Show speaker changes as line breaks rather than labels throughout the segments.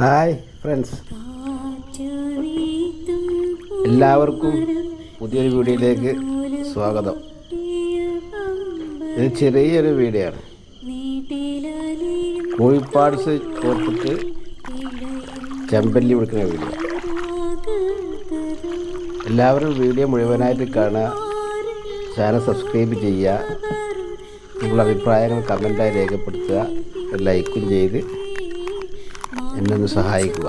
Hi friends എല്ലാവർക്കും പുതിയൊരു വീഡിയോയിലേക്ക് സ്വാഗതം. ഇത് ചെറിയൊരു വീഡിയോ ആണ് കോഴിപ്പാട്സ് കോർത്തിട്ട് ചെമ്പല്ലി വിളിക്കുന്ന വീഡിയോ. എല്ലാവരും വീഡിയോ മുഴുവനായിട്ട് കാണുക. ചാനൽ സബ്സ്ക്രൈബ് ചെയ്യുക. നിങ്ങളുടെ അഭിപ്രായങ്ങൾ കമന്റായി രേഖപ്പെടുത്തുക. ലൈക്കും ചെയ്ത് എന്നെ ഒന്ന് സഹായിക്കുക.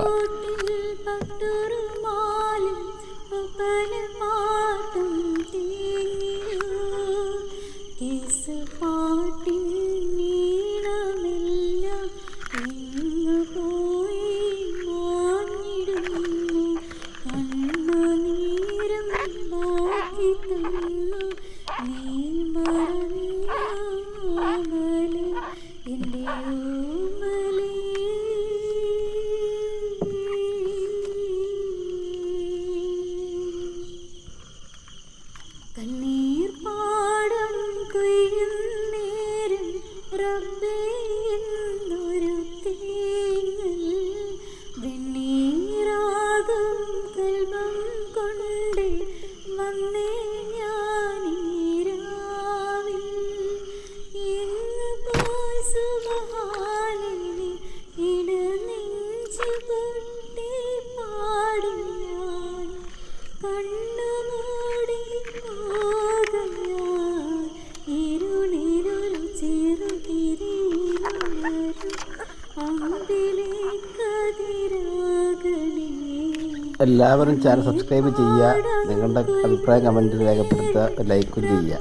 എല്ലാവരും ചാനൽ സബ്സ്ക്രൈബ് ചെയ്യുക. നിങ്ങളുടെ അഭിപ്രായം കമന്റിൽ രേഖപ്പെടുത്തുക. ലൈക്കും ചെയ്യുക.